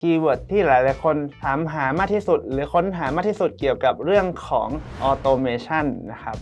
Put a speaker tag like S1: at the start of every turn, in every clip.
S1: คีย์เวิร์ดที่หลายๆคนถามหามากที่สุด หรือค้นหามากที่สุดเกี่ยวกับเรื่องของออโตเมชันนะครับ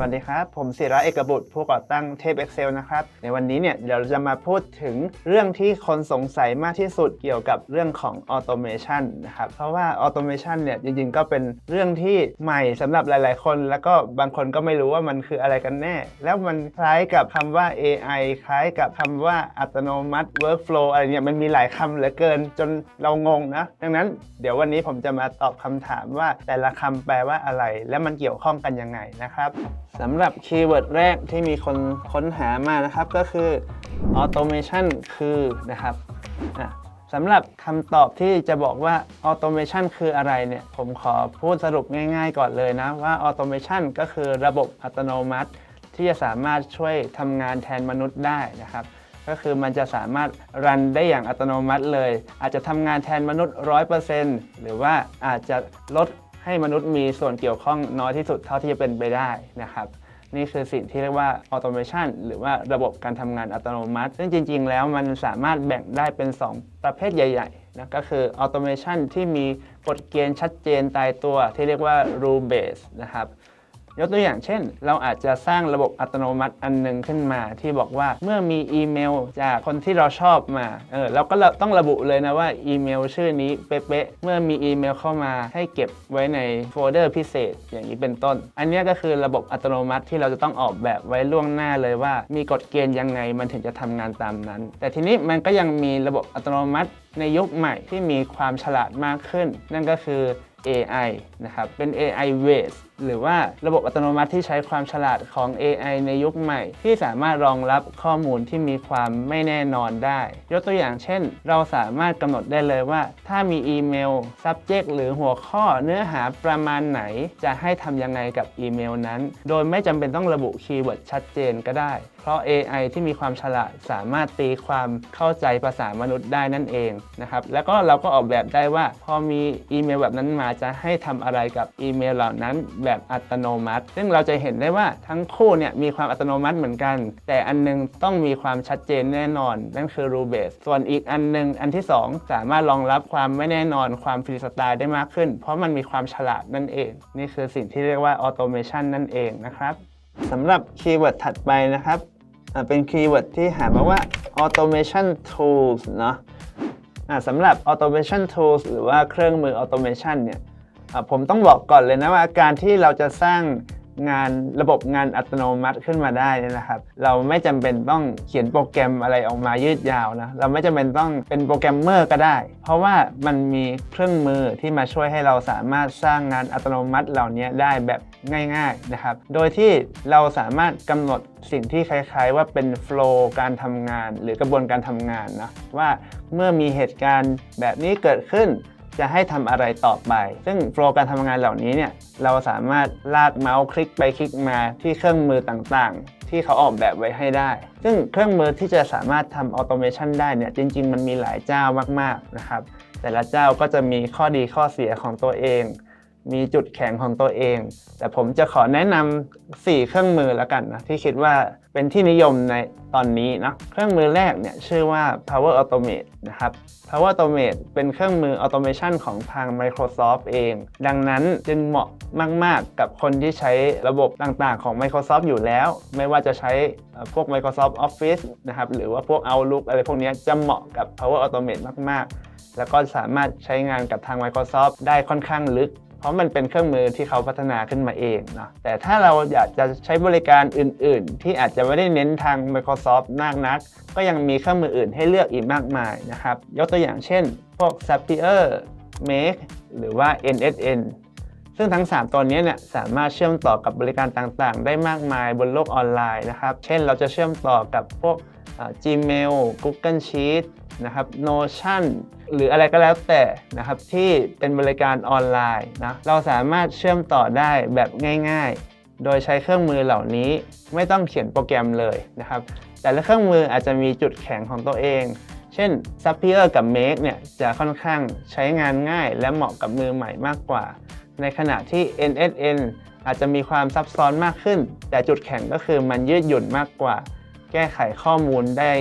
S1: สวัสดีครับ ผมศิระเอกบุตร ผู้ก่อตั้งเทพ Excel นะครับ ในวันนี้เนี่ยเดี๋ยวเราจะมาพูดถึงเรื่องที่คนสงสัยมากที่สุดเกี่ยวกับเรื่องของออโตเมชันนะครับ เพราะว่าออโตเมชันเนี่ยจริงๆ ก็เป็นเรื่องที่ใหม่สำหรับหลาย ๆ คน แล้วก็บางคนก็ไม่รู้ว่ามันคืออะไรกันแน่ แล้วมันคล้ายกับคำว่า AI คล้ายกับคำว่าอัตโนมัติ workflow อะไรเนี่ยมันมีหลายคำเหลือเกินจนเรางงนะ ดังนั้นเดี๋ยววันนี้ผมจะมาตอบคำถามว่าแต่ละคำแปลว่าอะไร และมันเกี่ยวข้องกันยังไงนะครับสำหรับคีย์เวิร์ดแรกที่มีคนค้นหามานะครับก็คือ automation คือนะครับอะสำหรับคำตอบที่จะบอกว่า automation คืออะไรเนี่ย ผมขอพูดสรุปง่ายๆก่อนเลยนะว่า automation ก็คือระบบอัตโนมัติ ที่จะสามารถช่วยทำงานแทนมนุษย์ได้นะครับ ก็คือมันจะสามารถรันได้อย่างอัตโนมัติเลย อาจจะทำงานแทนมนุษย์ 100%หรือว่าอาจจะลด ให้มนุษย์มีส่วนเกี่ยวข้องน้อยที่สุดเท่าที่จะเป็นไปได้นะครับนี่คือสิ่งที่เรียกว่าออโตเมชันหรือว่าระบบการทำงานอัตโนมัติ ซึ่งจริง ๆ แล้วมันสามารถแบ่งได้เป็น 2 ประเภทใหญ่ ๆ นะก็คือออโตเมชันที่มีกฎเกณฑ์ชัดเจนตายตัวที่เรียกว่า rule based นะครับ ยกตัวอย่างเช่น เราอาจจะสร้างระบบอัตโนมัติอันหนึงขึ้นมา ที่บอกว่าเมื่อมีอีเมลจากคนที่เราชอบมาเออเราก็ต้องระบุเลยนะว่าอีเมลชื่อนี้เป๊ะๆเมื่อมีอีเมลเข้ามาให้เก็บไว้ในโฟลเดอร์พิเศษอย่างนี้เป็นต้น อันนี้ก็คือระบบอัตโนมัติที่เราจะต้องออกแบบไว้ล่วงหน้าเลยว่า มีกฎเกณฑ์ยังไงมันถึงจะทำงานตามนั้น แต่ทีนี้มันก็ยังมีระบบอัตโนมัติในยุคใหม่ที่มีความฉลาดมากขึ้น นั่นก็คือ AI นะครับ เป็น AI based หรือว่าระบบอัตโนมัติที่ใช้ความฉลาดของ AI ในยุคใหม่ ที่สามารถรองรับข้อมูลที่มีความไม่แน่นอนได้ ยกตัวอย่างเช่น เราสามารถกำหนดได้เลยว่า ถ้ามีอีเมล subject หรือหัวข้อเนื้อหาประมาณไหน จะให้ทำยังไงกับอีเมลนั้น โดยไม่จำเป็นต้องระบุคีย์เวิร์ดชัดเจนก็ได้ เพราะ AI ที่มีความฉลาดสามารถตีความเข้าใจภาษามนุษย์ได้นั่นเองนะครับแล้วก็เราก็ออกแบบได้ว่าพอมีอีเมลแบบนั้นมาจะให้ทำอะไรกับอีเมลเหล่านั้นแบบอัตโนมัติ ซึ่งเราจะเห็นได้ว่าทั้งคู่เนี่ยมีความอัตโนมัติเหมือนกัน แต่อันนึงต้องมีความชัดเจนแน่นอน นั่นคือ Rubase ส่วนอีกอันนึงอันที่ 2 สามารถรองรับความไม่แน่นอนความฟรีสไตล์ได้มากขึ้น เพราะมันมีความฉลาดนั่นเอง นี่คือสิ่งที่เรียกว่า automation นั่นเองนะครับสำหรับคีย์เวิร์ดถัดไปนะครับเป็นคีย์เวิร์ดที่หามาว่า automation tools เนาะ สำหรับ automation tools หรือว่าเครื่องมือ automation เนี่ยผมต้องบอกก่อนเลยนะว่าการที่เราจะสร้าง งานระบบงานอัตโนมัติขึ้นมาได้นี่นะครับ เราไม่จำเป็นต้องเขียนโปรแกรมอะไรออกมายืดยาวนะเราไม่จำเป็นต้องเป็นโปรแกรมเมอร์ก็ได้ เพราะว่ามันมีเครื่องมือที่มาช่วยให้เราสามารถสร้างงานอัตโนมัติเหล่านี้ได้แบบง่ายๆนะครับ โดยที่เราสามารถกำหนดสิ่งที่คล้ายๆ ว่าเป็นโฟล์การทำงาน หรือกระบวนการทำงานนะว่าเมื่อมีเหตุการณ์แบบนี้เกิดขึ้น จะให้ทำอะไรต่อไป ซึ่งโฟล์การทำงานเหล่านี้เนี่ยเราสามารถลากเมาส์คลิกไปคลิกมาที่เครื่องมือต่างๆ ที่เขาออกแบบไว้ให้ได้ ซึ่งเครื่องมือที่จะสามารถทำออโตเมชันได้เนี่ยจริง ๆ มันมีหลายเจ้ามากๆนะครับแต่ละเจ้าก็จะมีข้อดีข้อเสียของตัวเอง มีจุดแข็งของตัวเอง แต่ผมจะขอแนะนำ4เครื่องมือแล้วกันนะที่คิดว่าเป็นที่นิยมในตอนนี้นะเครื่องมือแรกเนี่ยชื่อว่า Power Automate นะครับ Power Automate เป็นเครื่องมือ Automation ของทาง Microsoft เอง ดังนั้นจึงเหมาะมาก ๆ กับคนที่ใช้ระบบต่างๆ ของ Microsoft อยู่แล้ว ไม่ว่าจะใช้พวก Microsoft Office นะครับหรือว่าพวก Outlook อะไรพวกนี้จะเหมาะกับ Power Automate มาก ๆ แล้วก็สามารถใช้งานกับทาง Microsoft ได้ค่อนข้างลึก เพราะมันเป็นเครื่องมือที่เขาพัฒนาขึ้นมาเองเนาะแต่ถ้าเราอยากจะใช้บริการอื่น ๆ ที่อาจจะไม่ได้เน้นทาง Microsoft มากนัก ก็ยังมีเครื่องมืออื่นให้เลือกอีกมากมายนะครับ ยกตัวอย่างเช่น พวก Zapier Make หรือว่า NSN ซึ่งทั้ง 3 ตัวนี้เนี่ยสามารถเชื่อมต่อกับบริการต่างๆ ได้มากมายบนโลกออนไลน์นะครับ เช่นเราจะเชื่อมต่อกับพวก Gmail Google Sheets นะครับ Notion หรืออะไรก็แล้วแต่นะครับที่เป็นบริการออนไลน์นะเราสามารถเชื่อมต่อได้แบบง่าย ๆ โดยใช้เครื่องมือเหล่านี้ไม่ต้องเขียนโปรแกรมเลยนะครับ แต่ละเครื่องมืออาจจะมีจุดแข็งของตัวเอง เช่น Zapier กับ Make เนี่ยจะค่อนข้างใช้งานง่าย และเหมาะกับมือใหม่มากกว่า ในขณะที่ NSN อาจจะมีความซับซ้อนมากขึ้น แต่จุดแข็งก็คือมันยืดหยุ่นมากกว่า แก้ไขข้อมูลได้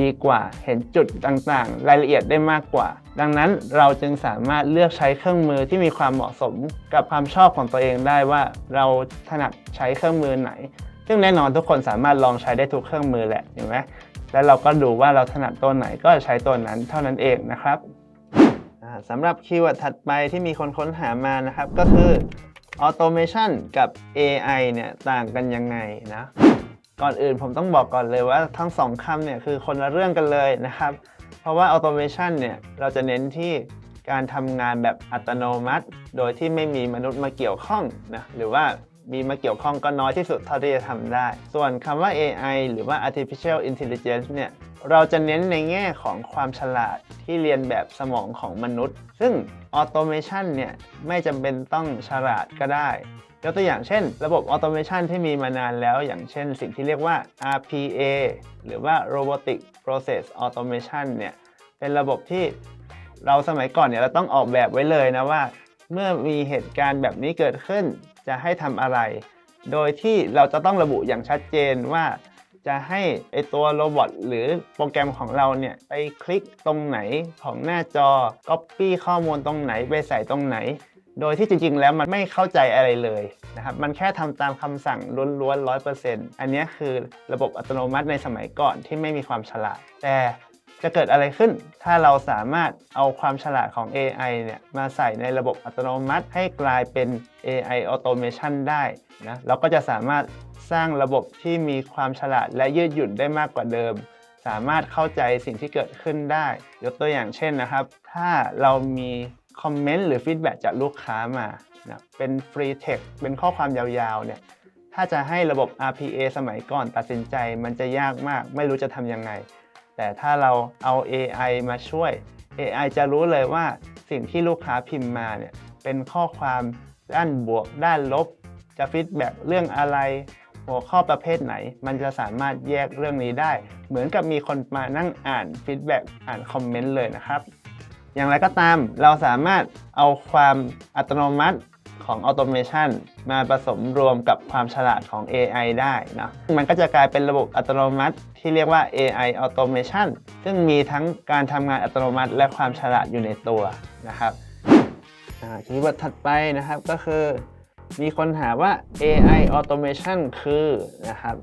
S1: ดีกว่า เห็นจุดต่างๆ รายละเอียดได้มากกว่า ดังนั้นเราจึงสามารถเลือกใช้เครื่องมือที่มีความเหมาะสมกับความชอบของตัวเองได้ว่าเราถนัดใช้เครื่องมือไหน ซึ่งแน่นอนทุกคนสามารถลองใช้ได้ทุกเครื่องมือแหละเห็นไหมแล้วเราก็ดูว่าเราถนัดตัวไหนก็ใช้ตัวนั้นเท่านั้นเองนะครับสำหรับคีย์เวิร์ดถัดไปที่มีคนค้นหามานะครับก็คือ automation กับ AI เนี่ยต่างกันยังไงนะ ก่อนอื่นผมต้องบอกก่อนเลยว่าทั้งสองคำเนี่ยคือคนละเรื่องกันเลยนะครับ เพราะว่า automation เนี่ยเราจะเน้นที่การทำงานแบบอัตโนมัติ โดยที่ไม่มีมนุษย์มาเกี่ยวข้องนะหรือว่ามีมาเกี่ยวข้องก็น้อยที่สุดเท่าที่จะทำได้ ส่วนคำว่า AI หรือว่า artificial intelligence เนี่ยเราจะเน้นในแง่ของความฉลาดที่เรียนแบบสมองของมนุษย์ ซึ่ง automation เนี่ยไม่จำเป็นต้องฉลาดก็ได้ ยกตัวอย่างเช่น ระบบออโตเมชันที่มีมานานแล้วอย่างเช่นสิ่งที่เรียกว่า RPA หรือว่า Robotic Process Automation เนี่ยเป็นระบบที่เราสมัยก่อนเนี่ยเราต้องออกแบบไว้เลยนะว่า เมื่อมีเหตุการณ์แบบนี้เกิดขึ้นจะให้ทำอะไร โดยที่เราจะต้องระบุอย่างชัดเจนว่าจะให้ไอตัวโรบอทหรือโปรแกรมของเราเนี่ยไปคลิกตรงไหนของหน้าจอ Copy ข้อมูลตรงไหนไปใส่ตรงไหน โดยที่จริง ๆ แล้วมันไม่เข้าใจอะไรเลยนะครับมันแค่ทำตามคำสั่งล้วนๆร้อยเปอร์เซ็นต์อันนี้คือระบบอัตโนมัติในสมัยก่อนที่ไม่มีความฉลาด แต่จะเกิดอะไรขึ้น ถ้าเราสามารถเอาความฉลาดของ AI เนี่ยมาใส่ในระบบอัตโนมัติ ให้กลายเป็น AI automation ได้นะเราก็จะสามารถสร้างระบบที่มีความฉลาดและยืดหยุ่นได้มากกว่าเดิม สามารถเข้าใจสิ่งที่เกิดขึ้นได้ ยกตัวอย่างเช่นนะครับ ถ้าเรามี คอมเมนต์หรือฟีดแบ็กจากลูกค้ามานะเป็นฟรีเทคเป็นข้อความยาวๆเนี่ยถ้าจะให้ระบบ RPA สมัยก่อนตัดสินใจมันจะยากมาก ไม่รู้จะทำยังไง แต่ถ้าเราเอา AI มาช่วย AI จะรู้เลยว่าสิ่งที่ลูกค้าพิมพ์มาเนี่ยเป็นข้อความด้านบวก ด้านลบ จะฟีดแบ็กเรื่องอะไร หัวข้อประเภทไหน มันจะสามารถแยกเรื่องนี้ได้ เหมือนกับมีคนมานั่งอ่านฟีดแบ็กอ่านคอมเมนต์เลยนะครับ อย่างไรก็ตาม เราสามารถเอาความอัตโนมัติของ Automation มาผสมรวมกับความฉลาดของ AI ได้นะมันก็จะกลายเป็นระบบอัตโนมัติที่เรียกว่า AI Automation ซึ่งมีทั้งการทำงานอัตโนมัติและความฉลาดอยู่ในตัวนะครับคีย์เวิร์ดถัดไปนะครับก็คือ มีคนถามว่า AI automation คือนะครับ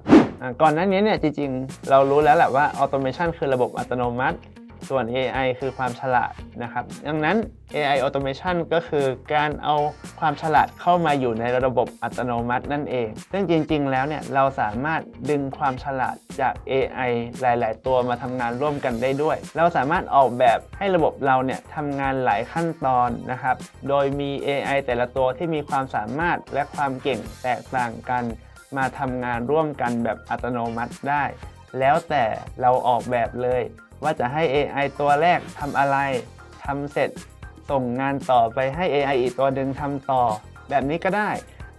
S1: ก่อนหน้านี้เนี่ยจริงๆ เรารู้แล้วแหละว่า automation คือระบบอัตโนมัติ ส่วน AI คือความฉลาดนะครับ ดังนั้น AI automation ก็คือการเอาความฉลาดเข้ามาอยู่ในระบบอัตโนมัตินั่นเอง ซึ่งจริง ๆ แล้วเนี่ยเราสามารถดึงความฉลาดจาก AI หลาย ๆ ตัวมาทำงานร่วมกันได้ด้วย เราสามารถออกแบบให้ระบบเราเนี่ยทำงานหลายขั้นตอนนะครับ โดยมี AI แต่ละตัวที่มีความสามารถและความเก่งแตกต่างกัน มาทำงานร่วมกันแบบอัตโนมัติได้ แล้วแต่เราออกแบบเลย ว่าจะให้ AI ตัวแรกทำอะไรทำเสร็จ ส่งงานต่อไปให้ AI อีกตัวหนึ่งทำต่อ แบบนี้ก็ได้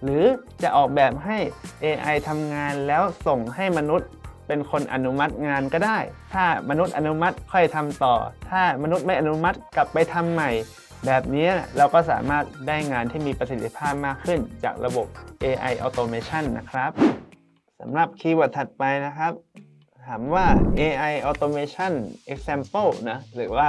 S1: หรือจะออกแบบให้ AI ทำงานแล้วส่งให้มนุษย์เป็นคนอนุมัติงานก็ได้ ถ้ามนุษย์อนุมัติค่อยทำต่อ ถ้ามนุษย์ไม่อนุมัติกลับไปทำใหม่ แบบนี้เราก็สามารถได้งานที่มีประสิทธิภาพมากขึ้น จากระบบ AI automation นะครับสำหรับคีย์เวิร์ดถัดไปนะครับ ถามว่า AI automation example นะ หรือว่า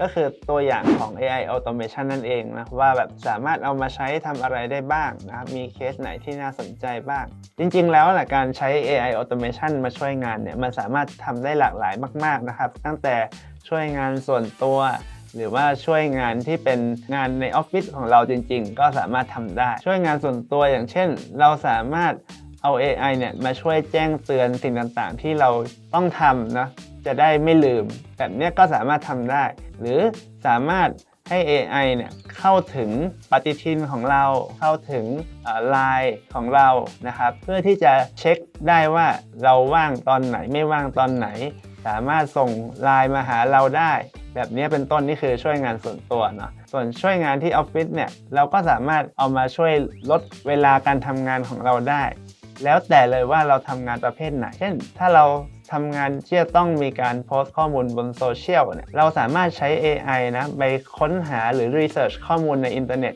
S1: ก็คือตัวอย่างของ AI automation นั่นเองนะ ว่าแบบสามารถเอามาใช้ทำอะไรได้บ้างนะครับ มีเคสไหนที่น่าสนใจบ้าง จริงๆ แล้วนะการใช้ AI automation มาช่วยงานเนี่ย มันสามารถทำได้หลากหลายมาก ๆ นะครับ ตั้งแต่ช่วยงานส่วนตัวหรือว่าช่วยงานที่เป็นงานในออฟฟิศของเราจริง ๆ ก็สามารถทำได้ ช่วยงานส่วนตัวอย่างเช่น เราสามารถ เอา AI เนี่ยมาช่วยแจ้งเตือนสิ่งต่างๆ ที่เราต้องทำนะจะได้ไม่ลืม แบบนี้ก็สามารถทำได้ หรือสามารถให้ AI เนี่ยเข้าถึงปฏิทินของเราเข้าถึงไลน์ของเรานะครับ เพื่อที่จะเช็คได้ว่าเราว่างตอนไหนไม่ว่างตอนไหน สามารถส่งไลน์มาหาเราได้ แบบนี้เป็นต้นนี่คือช่วยงานส่วนตัวเนาะส่วนช่วยงานที่ออฟฟิศเนี่ยเราก็สามารถเอามาช่วยลดเวลาการทำงานของเราได้ แล้วแต่เลยว่าเราทำงานประเภทไหน เช่น ถ้าเราทำงานที่จะต้องมีการโพสต์ข้อมูลบนโซเชียลเนี่ยเราสามารถใช้ AI นะไปค้นหาหรือรีเสิร์ชข้อมูลในอินเทอร์เน็ต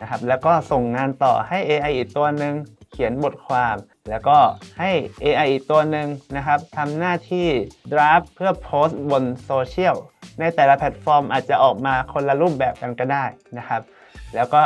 S1: นะครับแล้วก็ส่งงานต่อให้ AI อีกตัวหนึ่งเขียนบทความ แล้วก็ให้ AI อีกตัวหนึ่งนะครับทำหน้าที่ draft เพื่อโพสต์บนโซเชียลในแต่ละแพลตฟอร์มอาจจะออกมาคนละรูปแบบกันก็ได้นะครับ แล้วก็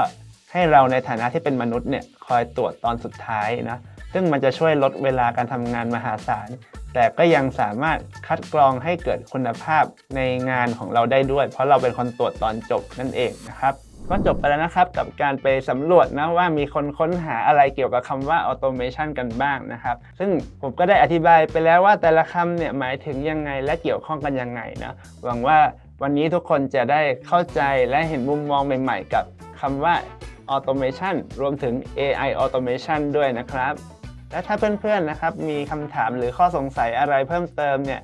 S1: ให้เราในฐานะที่เป็นมนุษย์เนี่ยคอยตรวจตอนสุดท้ายนะ ซึ่งมันจะช่วยลดเวลาการทำงานมหาศาล แต่ก็ยังสามารถคัดกรองให้เกิดคุณภาพในงานของเราได้ด้วย เพราะเราเป็นคนตรวจตอนจบนั่นเองนะครับก็จบไปแล้วนะครับกับการไปสำรวจนะว่ามีคนค้นหาอะไรเกี่ยวกับคำว่า automation กันบ้างนะครับ ซึ่งผมก็ได้อธิบายไปแล้วว่าแต่ละคำเนี่ยหมายถึงยังไงและเกี่ยวข้องกันยังไงนะหวังว่าวันนี้ทุกคนจะได้เข้าใจและเห็นมุมมองใหม่ๆ กับคำว่า automation รวมถึง AI automation ด้วยนะครับ และถ้าเพื่อนๆนะครับมีคำถามหรือข้อสงสัยอะไรเพิ่มเติมเนี่ย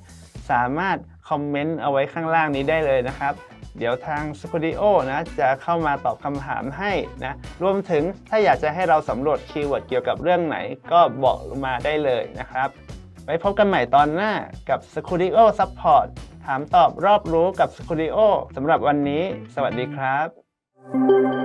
S1: สามารถคอมเมนต์เอาไว้ข้างล่างนี้ได้เลยนะครับ เดี๋ยวทาง Studio นะจะเข้ามาตอบคำถามให้นะรวมถึงถ้าอยากจะให้เราสำรวจคีย์เวิร์ดเกี่ยวกับเรื่องไหน ก็บอกมาได้เลยนะครับ ไว้พบกันใหม่ตอนหน้ากับ Studio Support ถามตอบรอบรู้กับ Studio สำหรับวันนี้ สวัสดีครับ